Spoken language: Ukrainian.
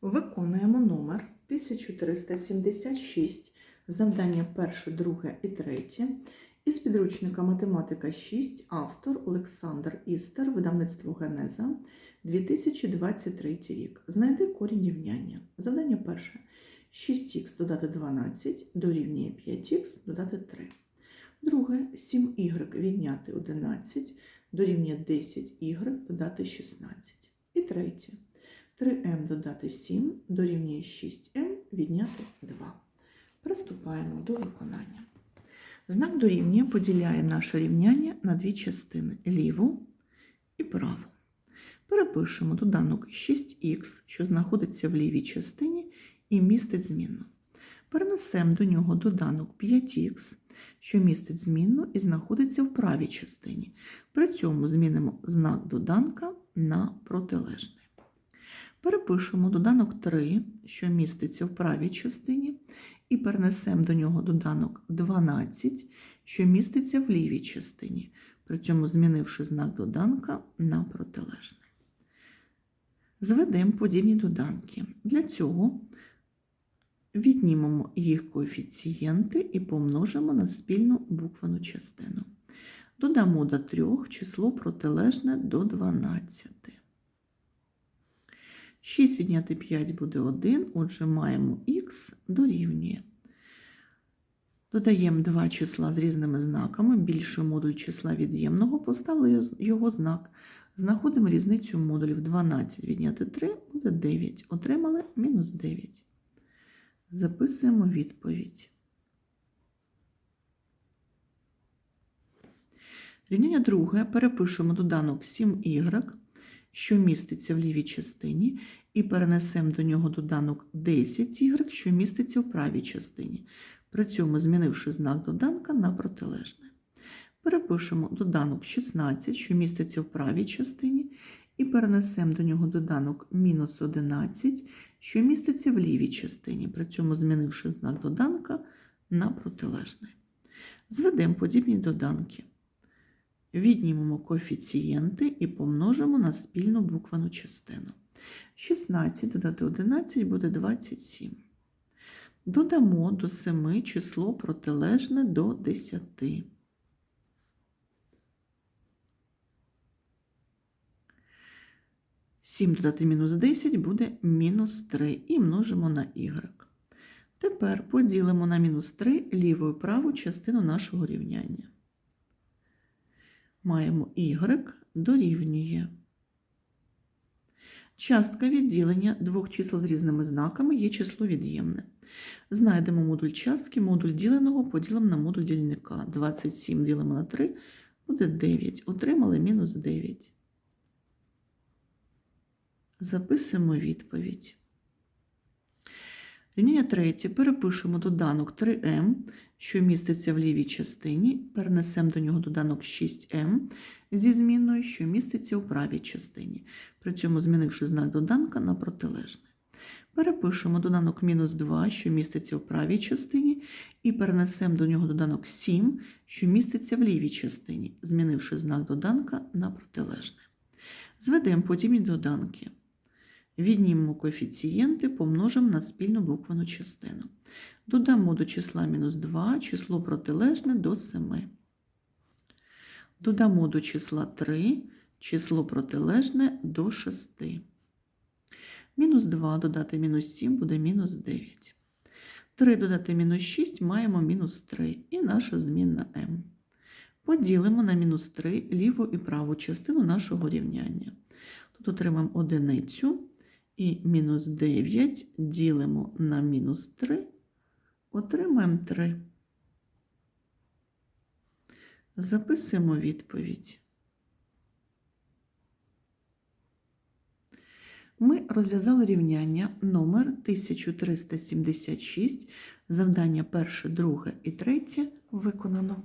Виконуємо номер 1376, завдання перше, друге і третє. Із підручника Математика 6, автор Олександр Істер, видавництво Генеза, 2023 рік. Знайди корінь рівняння. Завдання перше. 6х додати 12 дорівнює 5х додати 3. Друге 7y відняти 11 дорівнює 10y додати 16. І третє. 3m додати 7 дорівнює 6m відняти 2. Приступаємо до виконання. Знак дорівнює поділяє наше рівняння на дві частини ліву і праву. Перепишемо доданок 6х, що знаходиться в лівій частині, і містить змінну. Перенесемо до нього доданок 5х, що містить змінну і знаходиться в правій частині. При цьому змінимо знак доданка на протилежний. Перепишемо доданок 3, що міститься в правій частині, і перенесемо до нього доданок 12, що міститься в лівій частині, при цьому змінивши знак доданка на протилежний. Зведемо подібні доданки. Для цього віднімемо їх коефіцієнти і помножимо на спільну буквену частину. Додамо до 3 число протилежне до 12. 6 відняти 5 буде 1, отже, маємо х дорівнює. Додаємо два числа з різними знаками, більший модуль числа від'ємного, поставили його знак. Знаходимо різницю модулів 12 відняти 3 буде 9. Отримали мінус 9. Записуємо відповідь. Рівняння друге перепишемо доданок 7y, що міститься в лівій частині, і перенесемо до нього доданок 10y, що міститься в правій частині, при цьому змінивши знак доданка на протилежний. Перепишемо доданок 16, що міститься в правій частині, і перенесемо до нього доданок мінус 11, що міститься в лівій частині, при цьому змінивши знак доданка на протилежний. Зведемо подібні доданки. Віднімемо коефіцієнти і помножимо на спільну буквену частину. 16 додати 11 буде 27. Додамо до 7 число протилежне до 10. Сім додати мінус 10 буде мінус 3 і множимо на y. Тепер поділимо на мінус 3 ліву і праву частину нашого рівняння. Маємо y дорівнює. Частка відділення двох чисел з різними знаками є число від'ємне. Знайдемо модуль частки, модуль діленого поділимо на модуль дільника. 27 ділимо на 3 буде 9. Отримали мінус 9. Записуємо відповідь. Рівняння третє. Перепишемо доданок 3m, що міститься в лівій частині, перенесемо до нього доданок 6m зі змінною, що міститься у правій частині, при цьому змінивши знак доданка на протилежний. Перепишемо доданок мінус 2, що міститься в правій частині, і перенесемо до нього доданок 7, що міститься в лівій частині, змінивши знак доданка на протилежний. Зведемо подібні доданки. Віднімемо коефіцієнти, помножимо на спільну буквену частину. Додамо до числа мінус 2 число протилежне до 7. Додамо до числа 3 число протилежне до 6. Мінус 2 додати мінус 7 буде мінус 9. 3 додати мінус 6 маємо мінус 3 і наша змінна m. Поділимо на мінус 3 ліву і праву частину нашого рівняння. Тут отримаємо одиницю і мінус 9 ділимо на мінус 3, отримаємо 3. Записуємо відповідь. Ми розв'язали рівняння номер 1376, завдання перше, друге і третє виконано.